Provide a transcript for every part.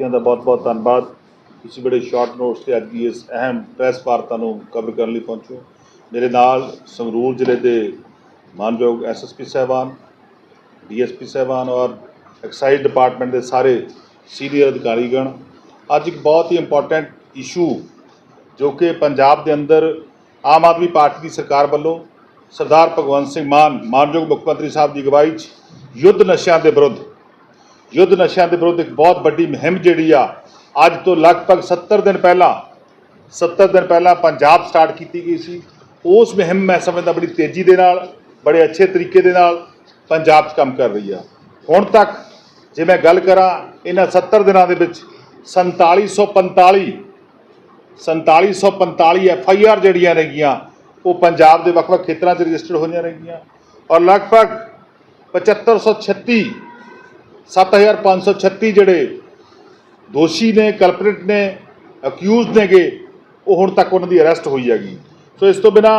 ਸਾਥੀਆਂ ਦਾ ਬਹੁਤ-ਬਹੁਤ ਧੰਨਵਾਦ। ਤੁਸੀਂ ਬੜੇ ਸ਼ਾਰਟ ਨੋਟਸ ਤੇ ਅੱਜ ਦੀ ਇਸ ਅਹਿਮ ਪ੍ਰੈਸ ਵਾਰਤਾ ਨੂੰ ਕਵਰ ਕਰਨ ਲਈ ਪਹੁੰਚੋ ਮੇਰੇ ਨਾਲ ਸੰਗਰੂਰ ਜ਼ਿਲ੍ਹੇ ਦੇ ਮਾਨਯੋਗ ਐਸਐਸਪੀ ਸਾਹਿਬਾਨ ਡੀਐਸਪੀ ਸਾਹਿਬਾਨ ਔਰ ਐਕਸਾਈਜ਼ ਡਿਪਾਰਟਮੈਂਟ ਦੇ ਸਾਰੇ ਸੀਨੀਅਰ ਅਧਿਕਾਰੀਗਣ। ਅੱਜ ਇੱਕ ਬਹੁਤ ਹੀ ਇੰਪੋਰਟੈਂਟ ਇਸ਼ੂ ਜੋ ਕਿ ਪੰਜਾਬ ਦੇ ਅੰਦਰ ਆਮ ਆਦਮੀ ਪਾਰਟੀ ਦੀ ਸਰਕਾਰ ਵੱਲੋਂ ਸਰਦਾਰ ਭਗਵੰਤ ਸਿੰਘ ਮਾਨ, ਮਾਨਯੋਗ ਮੁੱਖ ਮੰਤਰੀ ਸਾਹਿਬ ਦੀ ਅਗਵਾਈ 'ਚ ਯੁੱਧ ਨਸ਼ਿਆਂ ਦੇ ਵਿਰੁੱਧ ਯੁੱਧ ਨਸ਼ਿਆਂ ਦੇ ਵਿਰੁੱਧ ਇੱਕ ਬਹੁਤ ਵੱਡੀ ਮੁਹਿੰਮ ਜਿਹੜੀ ਆ, ਅੱਜ ਤੋਂ ਲਗਭਗ 70 ਦਿਨ ਪਹਿਲਾਂ 70 ਦਿਨ ਪਹਿਲਾਂ ਪੰਜਾਬ ਸਟਾਰਟ ਕੀਤੀ ਗਈ ਸੀ। ਉਸ ਮੁਹਿੰਮ ਮੈਂ ਸਮਝਦਾ ਬੜੀ ਤੇਜ਼ੀ ਦੇ ਨਾਲ, ਬੜੇ ਅੱਛੇ ਤਰੀਕੇ ਦੇ ਨਾਲ ਪੰਜਾਬ 'ਚ ਕੰਮ ਕਰ ਰਹੀ ਆ। ਹੁਣ ਤੱਕ ਜੇ ਮੈਂ ਗੱਲ ਕਰਾਂ, ਇਹਨਾਂ 70 ਦਿਨਾਂ ਦੇ ਵਿੱਚ 4745 4745 ਐਫ ਆਈ ਆਰ ਜਿਹੜੀਆਂ ਨੇਗੀਆਂ ਉਹ ਪੰਜਾਬ ਦੇ ਵੱਖ-ਵੱਖ ਖੇਤਰਾਂ 'ਚ ਰਜਿਸਟਰਡ ਹੋਈਆਂ ਨੇਗੀਆਂ ਔਰ ਲਗਭਗ 7536 7536 ਜਿਹੜੇ ਦੋਸ਼ੀ ਨੇ ਕਲਪ੍ਰਿਟ ਨੇ ਅਕਿਊਜ਼ਡ ਨੇਗੇ, ਉਹ ਹੁਣ ਤੱਕ ਉਹਨਾਂ ਦੀ ਅਰੈਸਟ ਹੋਈ ਹੈਗੀ। ਸੋ ਇਸ ਤੋਂ ਬਿਨਾ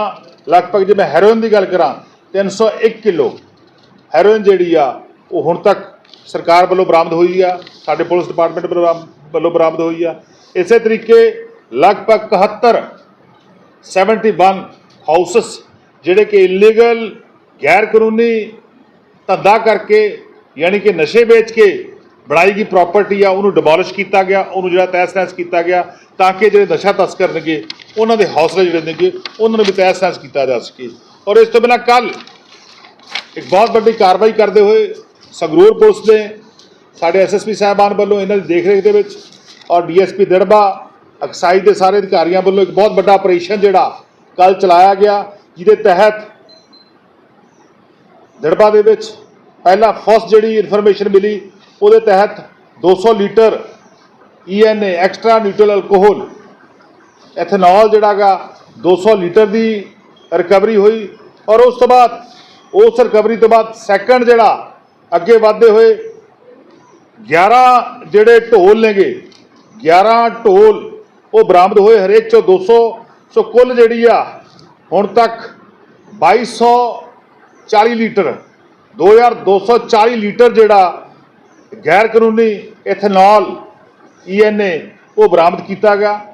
ਲਗਭਗ ਜੇ ਮੈਂ ਹੈਰੋਇਨ ਦੀ ਗੱਲ ਕਰਾਂ 301 ਕਿਲੋ ਹੈਰੋਇਨ ਜਿਹੜੀ ਆ, ਉਹ ਹੁਣ ਤੱਕ ਸਰਕਾਰ ਵੱਲੋਂ ਬਰਾਮਦ ਹੋਈ ਆ, ਸਾਡੇ ਪੁਲਿਸ ਡਿਪਾਰਟਮੈਂਟ ਵੱਲੋਂ ਵੱਲੋਂ ਬਰਾਮਦ ਹੋਈ ਆ। ਇਸੇ ਤਰੀਕੇ ਲਗਭਗ 71 71 ਹਾਊਸਸ ਜਿਹੜੇ ਕਿ ਇਲੀਗਲ ਗੈਰ ਕਾਨੂੰਨੀ ਧੰਦਾ ਕਰਕੇ ਯਾਨੀ ਕਿ ਨਸ਼ੇ ਵੇਚ ਕੇ ਬਣਾਈ ਗਈ ਪ੍ਰਾਪਰਟੀ ਆ, ਉਹਨੂੰ ਡਿਮੋਲਿਸ਼ ਕੀਤਾ ਗਿਆ, ਉਹਨੂੰ ਜਿਹੜਾ ਤਹਿਸ ਨਹਿਸ ਕੀਤਾ ਗਿਆ, ਤਾਂ ਕਿ ਜਿਹੜੇ ਨਸ਼ਾ ਤਸਕਰ ਨੇਗੇ, ਉਹਨਾਂ ਦੇ ਹੌਸਲੇ ਜਿਹੜੇ ਨੇਗੇ, ਉਹਨਾਂ ਨੂੰ ਵੀ ਤਹਿਸ ਨਹਿਸ ਕੀਤਾ ਜਾ ਸਕੇ। ਔਰ ਇਸ ਤੋਂ ਬਿਨਾਂ ਕੱਲ ਇੱਕ ਬਹੁਤ ਵੱਡੀ ਕਾਰਵਾਈ ਕਰਦੇ ਹੋਏ ਸੰਗਰੂਰ ਪੁਲਿਸ ਦੇ ਸਾਡੇ ਐਸਐਸਪੀ ਸਾਹਿਬਾਨ ਵੱਲੋਂ ਇਹਨਾਂ ਦੀ ਦੇਖਰੇਖ ਦੇ ਵਿੱਚ ਔਰ ਡੀਐਸਪੀ ਦੜਬਾ, ਐਕਸਾਈਜ਼ ਦੇ ਸਾਰੇ ਅਧਿਕਾਰੀਆਂ ਵੱਲੋਂ ਇੱਕ ਬਹੁਤ ਵੱਡਾ ਆਪਰੇਸ਼ਨ ਜਿਹੜਾ ਕੱਲ ਚਲਾਇਆ ਗਿਆ, ਜਿਹਦੇ ਤਹਿਤ ਦਿੜਬਾ ਦੇ ਵਿੱਚ ਪਹਿਲਾਂ ਫਸਟ ਜਿਹੜੀ ਇਨਫੋਰਮੇਸ਼ਨ ਮਿਲੀ, ਉਹਦੇ ਤਹਿਤ 200 litre ENA extra neutral alcohol ethanol ਜਿਹੜਾਗਾ 200 litre ਦੀ ਰਿਕਵਰੀ ਹੋਈ ਔਰ ਉਸ ਤੋਂ ਬਾਅਦ, ਉਸ ਰਿਕਵਰੀ ਤੋਂ ਬਾਅਦ ਸੈਕੰਡ ਜਿਹੜਾ ਅੱਗੇ ਵਧਦੇ ਹੋਏ 11 ਜਿਹੜੇ ਢੋਲ ਨੇਗੇ 11 ਢੋਲ ਉਹ ਬਰਾਮਦ ਹੋਏ ਹਰੇਕ ਚੋਂ 200 ਸੋ ਕੁੱਲ ਜਿਹੜੀ ਆ ਹੁਣ ਤੱਕ 2240 ਲੀਟਰ 2240 ਲੀਟਰ ਜਿਹੜਾ ਗੈਰ ਕਾਨੂੰਨੀ ਇਥਨੋਲ ਈਐਨਏ ਉਹ ਬਰਾਮਦ ਕੀਤਾ ਗਿਆ।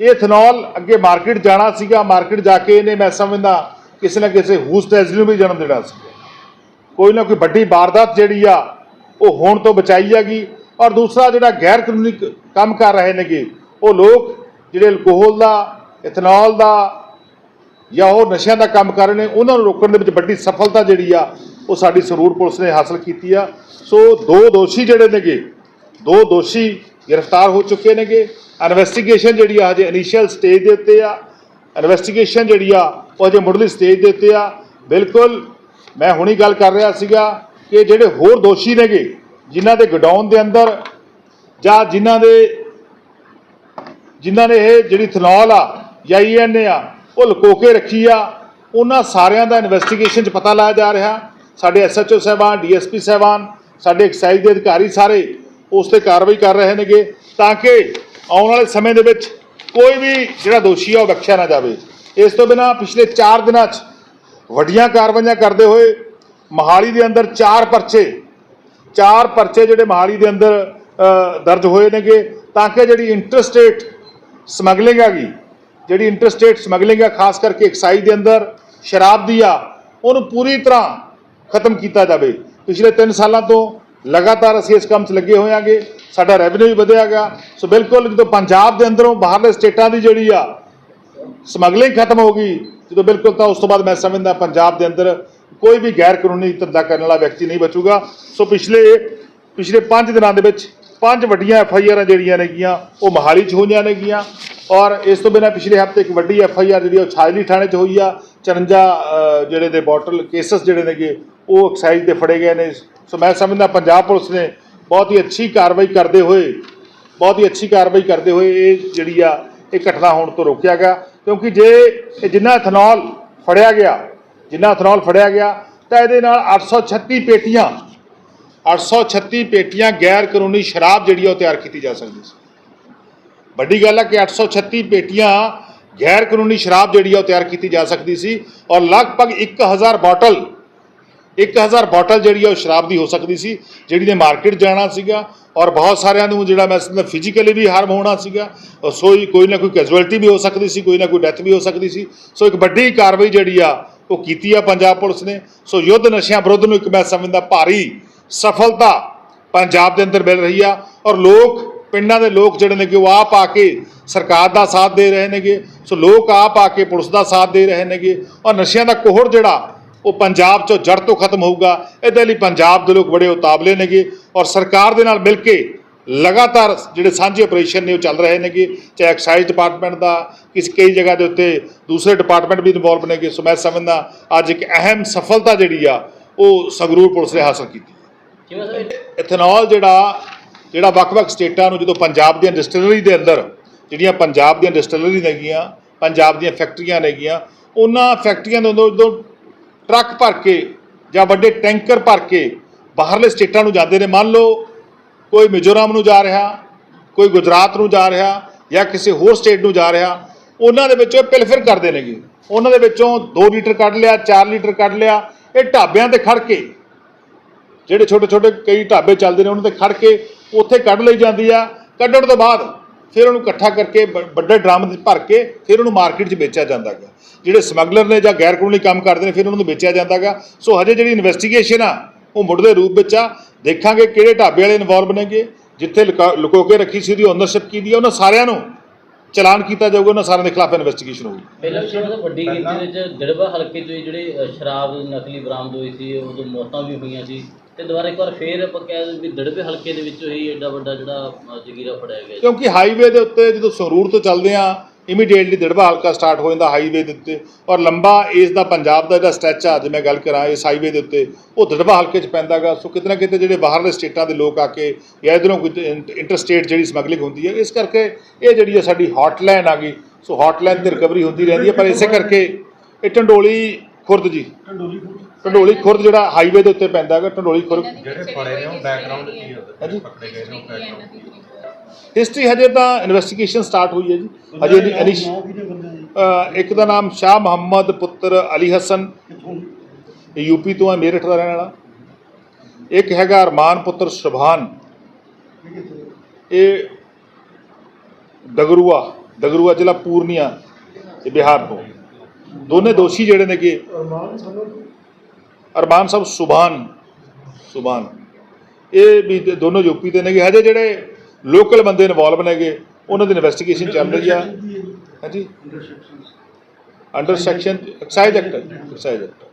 ਇਹ ਇਥਨੋਲ ਅੱਗੇ ਮਾਰਕੀਟ ਜਾਣਾ ਸੀਗਾ। ਮਾਰਕੀਟ ਜਾ ਕੇ ਇਹਨੇ ਮੈਂ ਸਮਝਦਾ ਕਿਸੇ ਨਾ ਕਿਸੇ ਹੂਸ ਟੈਸਟ ਨੂੰ ਵੀ ਜਨਮ ਦੇਣਾ ਸੀ। ਕੋਈ ਨਾ ਕੋਈ ਵੱਡੀ ਵਾਰਦਾਤ ਜਿਹੜੀ ਆ, ਉਹ ਹੋਣ ਤੋਂ ਬਚਾਈ ਹੈਗੀ। ਔਰ ਦੂਸਰਾ ਜਿਹੜਾ ਗੈਰ ਕਾਨੂੰਨੀ ਕ- ਕੰਮ ਕਰ ਰਹੇ ਨੇਗੇ, ਉਹ ਲੋਕ ਜਿਹੜੇ ਅਲਕੋਹਲ ਦਾ, ਇਥਨੋਲ ਦਾ ਜਾਂ ਉਹ ਨਸ਼ਿਆਂ ਦਾ ਕੰਮ ਕਰ ਰਹੇ ਨੇ, ਉਹਨਾਂ ਨੂੰ ਰੋਕਣ ਦੇ ਵਿੱਚ ਵੱਡੀ ਸਫਲਤਾ ਜਿਹੜੀ ਆ ਉਹ ਸਾਡੀ ਸਰੂਰ ਪੁਲਿਸ ਨੇ ਹਾਸਲ ਕੀਤੀ ਆ। ਸੋ ਦੋ ਦੋਸ਼ੀ ਜਿਹੜੇ ਨੇਗੇ, ਦੋ ਦੋਸ਼ੀ ਗ੍ਰਿਫਤਾਰ ਹੋ ਚੁੱਕੇ ਨੇਗੇ। ਇਨਵੈਸਟੀਗੇਸ਼ਨ ਜਿਹੜੀ ਆ ਹਜੇ ਇਨੀਸ਼ੀਅਲ ਸਟੇਜ ਦੇ ਉੱਤੇ ਆ। ਇਨਵੈਸਟੀਗੇਸ਼ਨ ਜਿਹੜੀ ਆ, ਉਹ ਹਜੇ ਮੁੱਢਲੀ ਸਟੇਜ ਦੇ ਉੱਤੇ ਆ। ਬਿਲਕੁਲ, ਮੈਂ ਹੁਣੀ ਗੱਲ ਕਰ ਰਿਹਾ ਸੀਗਾ ਕਿ ਜਿਹੜੇ ਹੋਰ ਦੋਸ਼ੀ ਨੇਗੇ, ਜਿਨ੍ਹਾਂ ਦੇ ਗਡਾਊਨ ਦੇ ਅੰਦਰ ਜਾਂ ਜਿਨ੍ਹਾਂ ਦੇ, ਜਿਨ੍ਹਾਂ ਨੇ ਇਹ ਜਿਹੜੀ ਥਨੌਲ ਆ ਜਾਂ ਈਐਨਏ ਆ, ਉਹ ਲੁਕੋ ਕੇ ਰੱਖੀ ਆ, ਉਹਨਾਂ ਸਾਰਿਆਂ ਦਾ ਇਨਵੈਸਟੀਗੇਸ਼ਨ 'ਚ ਪਤਾ ਲਾਇਆ ਜਾ ਰਿਹਾ। ਸਾਡੇ ਐਸਐਚਓ ਸਾਹਿਬਾਨ ਡੀਐਸਪੀ ਸਾਹਿਬਾਨ, ਸਾਡੇ ਐਕਸਾਈਜ਼ ਦੇ ਅਧਿਕਾਰੀ ਸਾਰੇ ਉਸ ਤੇ ਕਾਰਵਾਈ ਕਰ ਰਹੇ ਨੇਗੇ ਤਾਂ ਕਿ ਆਉਣ ਵਾਲੇ ਸਮੇਂ ਦੇ ਵਿੱਚ ਕੋਈ ਵੀ ਜਿਹੜਾ ਦੋਸ਼ੀ ਆ ਉਹ ਬਖਸ਼ਿਆ ਨਾ ਜਾਵੇ। ਇਸ ਤੋਂ ਬਿਨਾ ਪਿਛਲੇ 4 ਦਿਨਾਂ 'ਚ ਵੱਡੀਆਂ ਕਾਰਵਾਈਆਂ ਕਰਦੇ ਹੋਏ ਮਹਾਲੀ ਦੇ ਅੰਦਰ ਚਾਰ ਪਰਚੇ ਚਾਰ ਪਰਚੇ ਜਿਹੜੇ ਮਹਾਲੀ ਦੇ ਅੰਦਰ ਦਰਜ ਹੋਏ ਨੇਗੇ ਤਾਂ ਕਿ ਜਿਹੜੀ ਇੰਟਰਸਟੇਟ ਸਮਗਲਿੰਗ ਹੈਗੀ, ਜਿਹੜੀ ਇੰਟਰਸਟੇਟ ਸਮਗਲਿੰਗ ਹੈ ਖਾਸ ਕਰਕੇ ਐਕਸਾਈਜ਼ ਦੇ ਅੰਦਰ ਸ਼ਰਾਬ ਦੀ ਆ, ਉਹਨੂੰ ਪੂਰੀ ਤਰ੍ਹਾਂ ਖਤਮ ਕੀਤਾ ਜਾਵੇ। ਪਿਛਲੇ 3 ਸਾਲਾਂ ਤੋਂ ਲਗਾਤਾਰ ਅਸੀਂ ਇਸ ਕੰਮ 'ਚ ਲੱਗੇ ਹੋਏ ਹੋਇਆਂਗੇ ਸਾਡਾ ਰੈਵਨਿਊ ਵੀ ਵਧਿਆਗਾ ਸੋ ਬਿਲਕੁਲ ਜਦੋਂ ਪੰਜਾਬ ਦੇ ਅੰਦਰੋਂ ਬਾਹਰਲੇ ਸਟੇਟਾਂ ਦੀ ਜਿਹੜੀ ਆ ਸਮਗਲਿੰਗ ਖਤਮ ਹੋ ਗਈ, ਜਦੋਂ ਬਿਲਕੁਲ ਤਾਂ ਉਸ ਤੋਂ ਬਾਅਦ ਮੈਂ ਸਮਝਦਾ ਪੰਜਾਬ ਦੇ ਅੰਦਰ ਕੋਈ ਵੀ ਗੈਰ ਕਾਨੂੰਨੀ ਧੰਦਾ ਕਰਨ ਵਾਲਾ ਵਿਅਕਤੀ ਨਹੀਂ ਬਚੂਗਾ। ਸੋ ਪਿਛਲੇ ਪਿਛਲੇ 5 ਦਿਨਾਂ ਦੇ ਵਿੱਚ ਪੰਜ ਵੱਡੀਆਂ ਐਫ ਆਈ ਆਰਾਂ ਜਿਹੜੀਆਂ ਨੇਗੀਆਂ, ਉਹ ਮਹਾਲੀ 'ਚ ਹੋਈਆਂ ਨੇਗੀਆਂ। ਔਰ ਇਸ ਤੋਂ ਬਿਨਾਂ ਪਿਛਲੇ ਹਫ਼ਤੇ ਇੱਕ ਵੱਡੀ ਐਫ ਆਈ ਆਰ ਜਿਹੜੀ ਆ ਉਹ ਛਾਜਲੀ ਥਾਣੇ 'ਚ ਹੋਈ ਆ। 54 ਜਿਹੜੇ ਦੇ ਬੋਟਲ ਕੇਸਸ ਜਿਹੜੇ ਨੇਗੇ ਉਹ ਐਕਸਾਈਜ਼ ਦੇ ਫੜੇ ਗਏ ਨੇ। ਸੋ ਮੈਂ ਸਮਝਦਾ ਪੰਜਾਬ ਪੁਲਿਸ ਨੇ ਬਹੁਤ ਹੀ ਅੱਛੀ ਕਾਰਵਾਈ ਕਰਦੇ ਹੋਏ, ਬਹੁਤ ਹੀ ਅੱਛੀ ਕਾਰਵਾਈ ਕਰਦੇ ਹੋਏ ਇਹ ਜਿਹੜੀ ਆ, ਇਹ ਘਟਨਾ ਹੋਣ ਤੋਂ ਰੋਕਿਆ ਗਿਆ। ਕਿਉਂਕਿ ਜੇ ਇਹ ਜਿੰਨਾ ਇਥਨੋਲ ਫੜਿਆ ਗਿਆ, ਜਿੰਨਾ ਇਥਨੋਲ ਫੜਿਆ ਗਿਆ, ਤਾਂ ਇਹਦੇ ਨਾਲ 836 ਪੇਟੀਆਂ 836 ਪੇਟੀਆਂ ਗੈਰ ਕਾਨੂੰਨੀ ਸ਼ਰਾਬ ਜਿਹੜੀ ਆ ਉਹ ਤਿਆਰ ਕੀਤੀ ਜਾ ਸਕਦੀ ਸੀ। ਵੱਡੀ ਗੱਲ ਹੈ ਕਿ 836 ਪੇਟੀਆਂ ਗੈਰ ਕਾਨੂੰਨੀ ਸ਼ਰਾਬ ਜਿਹੜੀ ਆ ਉਹ ਤਿਆਰ ਕੀਤੀ ਜਾ ਸਕਦੀ ਸੀ ਔਰ ਲਗਭਗ 1000 ਬੋਟਲ 1000 ਬੋਟਲ ਜਿਹੜੀ ਆ ਉਹ ਸ਼ਰਾਬ ਦੀ ਹੋ ਸਕਦੀ ਸੀ, ਜਿਹੜੀ ਨੇ ਮਾਰਕੀਟ ਜਾਣਾ ਸੀਗਾ ਔਰ ਬਹੁਤ ਸਾਰਿਆਂ ਨੂੰ ਜਿਹੜਾ ਮੈਂ ਸਮਝਦਾ ਫਿਜ਼ੀਕਲੀ ਵੀ ਹਾਰਮ ਹੋਣਾ ਸੀਗਾ ਔਰ ਸੋਈ ਕੋਈ ਨਾ ਕੋਈ ਕੈਜੁਅਲਟੀ ਵੀ ਹੋ ਸਕਦੀ ਸੀ, ਕੋਈ ਨਾ ਕੋਈ ਡੈਥ ਵੀ ਹੋ ਸਕਦੀ ਸੀ। ਸੋ ਇੱਕ ਵੱਡੀ ਕਾਰਵਾਈ ਜਿਹੜੀ ਆ, ਉਹ ਕੀਤੀ ਆ ਪੰਜਾਬ ਪੁਲਿਸ ਨੇ। ਸੋ ਯੁੱਧ ਨਸ਼ਿਆਂ ਵਿਰੁੱਧ ਨੂੰ ਇੱਕ ਮੈਂ ਸਮਝਦਾ ਭਾਰੀ ਸਫਲਤਾ ਪੰਜਾਬ ਦੇ ਅੰਦਰ ਮਿਲ ਰਹੀ ਆ ਔਰ ਲੋਕ, ਪਿੰਡਾਂ ਦੇ ਲੋਕ ਜਿਹੜੇ ਨੇ ਕਿ ਉਹ ਆਪ ਆ ਕੇ ਸਰਕਾਰ ਦਾ ਸਾਥ ਦੇ ਰਹੇ ਨੇਗੇ। ਸੋ ਲੋਕ ਆਪ ਆ ਕੇ ਪੁਲਿਸ ਦਾ ਸਾਥ ਦੇ ਰਹੇ ਨੇਗੇ। ਔਰ ਨਸ਼ਿਆਂ ਦਾ ਕੋਹੜ ਜਿਹੜਾ ਉਹ ਪੰਜਾਬ ਚੋਂ ਜੜ ਤੋਂ ਖਤਮ ਹੋਊਗਾ। ਇਹਦੇ ਲਈ ਪੰਜਾਬ ਦੇ ਲੋਕ ਬੜੇ ਉਤਾਵਲੇ ਨੇਗੇ ਔਰ ਸਰਕਾਰ ਦੇ ਨਾਲ ਮਿਲ ਕੇ ਲਗਾਤਾਰ ਜਿਹੜੇ ਸਾਂਝੇ ਆਪਰੇਸ਼ਨ ਨੇ ਉਹ ਚੱਲ ਰਹੇ ਨੇਗੇ ਚਾਹੇ ਐਕਸਾਈਜ਼ ਡਿਪਾਰਟਮੈਂਟ ਦਾ ਕਿਸੇ ਕਈ ਜਗ੍ਹਾ ਦੇ ਉੱਤੇ ਦੂਸਰੇ ਡਿਪਾਰਟਮੈਂਟ ਵੀ ਇਨਵੋਲਵ ਨੇਗੇ। ਸੋ ਮੈਂ ਸਮਝਦਾ ਅੱਜ ਇੱਕ ਅਹਿਮ ਸਫਲਤਾ ਜਿਹੜੀ ਆ ਉਹ ਸੰਗਰੂਰ ਪੁਲਿਸ ਨੇ ਹਾਸਲ ਕੀਤੀ। ਇਥਨੋਲ ਜਿਹੜਾ ਜਿਹੜਾ ਵੱਖ-ਵੱਖ ਸਟੇਟਾਂ ਨੂੰ ਜਦੋਂ ਪੰਜਾਬ ਦੀਆਂ ਡਿਸਟਿਲਰੀ ਦੇ ਅੰਦਰ ਜਿਹੜੀਆਂ ਪੰਜਾਬ ਦੀਆਂ ਡਿਸਟਿਲਰੀ ਨੇਗੀਆਂ ਪੰਜਾਬ ਦੀਆਂ ਫੈਕਟਰੀਆਂ ਨੇਗੀਆਂ ਉਹਨਾਂ ਫੈਕਟਰੀਆਂ ਦੇ ਅੰਦਰ ਜਦੋਂ ਟਰੱਕ ਭਰ ਕੇ ਜਾਂ ਵੱਡੇ ਟੈਂਕਰ ਭਰ ਕੇ ਬਾਹਰਲੇ ਸਟੇਟਾਂ ਨੂੰ ਜਾਂਦੇ ਨੇ, ਮੰਨ ਲਓ ਕੋਈ ਮਿਜ਼ੋਰਮ ਨੂੰ ਜਾ ਰਿਹਾ, ਕੋਈ ਗੁਜਰਾਤ ਨੂੰ ਜਾ ਰਿਹਾ ਜਾਂ ਕਿਸੇ ਹੋਰ ਸਟੇਟ ਨੂੰ ਜਾ ਰਿਹਾ, ਉਹਨਾਂ ਦੇ ਵਿੱਚੋਂ ਪਿਲਫਿਰ ਕਰਦੇ ਨੇਗੇ। ਉਹਨਾਂ ਦੇ ਵਿੱਚੋਂ 2 ਲੀਟਰ ਕੱਢ ਲਿਆ 4 ਲੀਟਰ ਕੱਢ ਲਿਆ, ਇਹ ਢਾਬਿਆਂ ਤੇ ਖੜ ਕੇ, ਜਿਹੜੇ ਛੋਟੇ ਛੋਟੇ ਕਈ ਢਾਬੇ ਚੱਲਦੇ ਨੇ, ਉਹਨਾਂ ਤੇ ਖੜ ਕੇ ਉੱਥੇ ਕੱਢ ਲਈ ਜਾਂਦੀ ਆ। ਕੱਢਣ ਤੋਂ ਬਾਅਦ ਫਿਰ ਉਹਨੂੰ ਇਕੱਠਾ ਕਰਕੇ ਵੱਡੇ ਡਰਮ 'ਚ ਭਰ ਕੇ ਫਿਰ ਉਹਨੂੰ ਮਾਰਕੀਟ 'ਚ ਵੇਚਿਆ ਜਾਂਦਾ ਗਾ ਜਿਹੜੇ ਸਮਗਲਰ ਨੇ ਜਾਂ ਗੈਰ ਕਾਨੂੰਨੀ ਕੰਮ ਕਰਦੇ ਨੇ, ਫਿਰ ਉਹਨਾਂ ਨੂੰ ਵੇਚਿਆ ਜਾਂਦਾ ਗਾ ਸੋ ਹਜੇ ਜਿਹੜੀ ਇਨਵੈਸਟੀਗੇਸ਼ਨ ਆ, ਉਹ ਮੁੱਢਲੇ ਰੂਪ ਵਿੱਚ ਆ। ਦੇਖਾਂਗੇ ਕਿਹੜੇ ਢਾਬੇ ਵਾਲੇ ਇਨਵੋਲਵ ਨੇਗੇ ਜਿੱਥੇ ਲੁਕਾ- ਲੁਕੋ ਕੇ ਰੱਖੀ ਸੀ ਉਹਦੀ ਓਨਰਸ਼ਿਪ ਕੀ ਦੀ ਆ, ਉਹਨਾਂ ਸਾਰਿਆਂ ਨੂੰ ਚਲਾਨ ਕੀਤਾ ਜਾਊਗਾ, ਉਹਨਾਂ ਸਾਰਿਆਂ ਦੇ ਖਿਲਾਫ ਇਨਵੈਸਟੀਗੇਸ਼ਨ ਹੋਊਗੀ। ਪਹਿਲਾਂ ਵੀ ਮਤਲਬ ਵੱਡੀ ਗਿਣਤੀ ਵਿੱਚ ਦੜਬਾ ਹਲਕੇ ਤੋਂ ਜਿਹੜੇ ਸ਼ਰਾਬ, ਨਕਲੀ ਬਰਾਮਦ ਹੋਈ ਸੀ, ਉਦੋਂ ਮੌਤਾਂ ਵੀ ਹੋਈਆਂ ਸੀ। ਤੇ ਦੁਬਾਰਾ ਇੱਕ ਵਾਰ ਫੇਰ ਆਪਾਂ ਕਹਿ ਦਿੰਦੇ ਵੀ ਦੜਬੇ ਹਲਕੇ ਦੇ ਵਿੱਚੋਂ ਹੀ ਐਡਾ ਵੱਡਾ ਜਿਹੜਾ ਅ, ਜਗੀਰਾ ਫੜਿਆ ਗਿਆ। ਕਿਉਂਕਿ ਹਾਈਵੇ ਦੇ ਉੱਤੇ ਜਦੋਂ ਸੰਗਰੂਰ ਤੋਂ ਚੱਲਦੇ ਆ ਇਮੀਡੀਏਟਲੀ ਦਿੜਬਾ ਹਲਕਾ ਸਟਾਰਟ ਹੋ ਜਾਂਦਾ ਹਾਈਵੇ ਦੇ ਉੱਤੇ। ਔਰ ਲੰਬਾ ਇਸ ਦਾ ਪੰਜਾਬ ਦਾ ਜਿਹੜਾ ਸਟ੍ਰੈਚ ਆ ਜੇ ਮੈਂ ਗੱਲ ਕਰਾਂ ਇਸ ਹਾਈਵੇ ਦੇ ਉੱਤੇ ਉਹ ਦਿੜਬਾ ਹਲਕੇ 'ਚ ਪੈਂਦਾਗਾ। ਸੋ ਕਿਤੇ ਨਾ ਕਿਤੇ ਜਿਹੜੇ ਬਾਹਰਲੇ ਸਟੇਟਾਂ ਦੇ ਲੋਕ ਆ ਕੇ ਜਾਂ ਇਧਰੋਂ ਕੋਈ ਇੰਟਰਸਟੇਟ ਜਿਹੜੀ ਸਮਗਲਿੰਗ ਹੁੰਦੀ ਹੈ ਇਸ ਕਰਕੇ ਇਹ ਜਿਹੜੀ ਆ ਸਾਡੀ ਹੌਟਲਾਈਨ ਆ ਗਈ। ਸੋ ਹੌਟਲਾਈਨ ਤੇ ਰਿਕਵਰੀ ਹੁੰਦੀ ਰਹਿੰਦੀ ਹੈ ਪਰ ਇਸੇ ਕਰਕੇ ਇਹ ਢੰਡੋਲੀ ਖੁਰਦ ਜੀ। ਢੰਡੋਲੀ ਖੁਰਦ। ਜਿਹੜਾ ਹਾਈਵੇ ਦੇ ਉੱਤੇ ਪੈਂਦਾ ਹੈਗਾ ਢੰਡੋਲੀ ਖੁਰਦ। ਜਿਹੜੇ ਫੜੇ ਨੇ ਉਹ ਬੈਕਗ੍ਰਾਉਂਡ ਕੀ ਹੈ ਹਾਂਜੀ। ਉਹਦਾ ਪਕੜੇ ਗਏ ਨੇ? ਹਿਸਟਰੀ ਹਜੇ ਤਾਂ ਇਨਵੈਸਟੀਗੇਸ਼ਨ ਸਟਾਰਟ ਹੋਈ ਹੈ ਜੀ। ਹਜੇ ਨਹੀਂ ਅਨਿਸ਼ ਅ, ਇੱਕ ਦਾ ਨਾਮ ਸ਼ਾਹ ਮੁਹੰਮਦ ਪੁੱਤਰ ਅਲੀ ਹਸਨ। ਇਹ ਯੂਪੀ ਤੋਂ ਹੈ ਮੇਰਠ ਦਾ ਰਹਿਣ ਵਾਲਾ। ਇੱਕ ਹੈਗਾ ਅਰਮਾਨ ਪੁੱਤਰ ਸੁਭਾਨ। ਇਹ ਦਗਰੂਆ ਦਗਰੂਆ ਜ਼ਿਲ੍ਹਾ ਪੂਰਨੀਆ ਤੇ ਬਿਹਾਰ ਤੋਂ। ਦੋਨੇ ਦੋਸ਼ੀ ਜਿਹੜੇ ਨੇ ਕਿ ਅਰਮਾਨ ਸਾਹਿਬ ਸੁਭਾਨ ਸੁਭਾਨ ਇਹ ਵੀ ਦੋਨੋਂ ਯੂਪੀ ਦੇ ਨੇਗੇ। ਹਜੇ ਜਿਹੜੇ ਲੋਕਲ ਬੰਦੇ ਇਨਵੋਲਵ ਨੇਗੇ ਉਹਨਾਂ ਦੀ ਇਨਵੈਸਟੀਗੇਸ਼ਨ ਚੱਲ ਰਹੀ ਆ। ਹਾਂਜੀ। Under section excise act excise act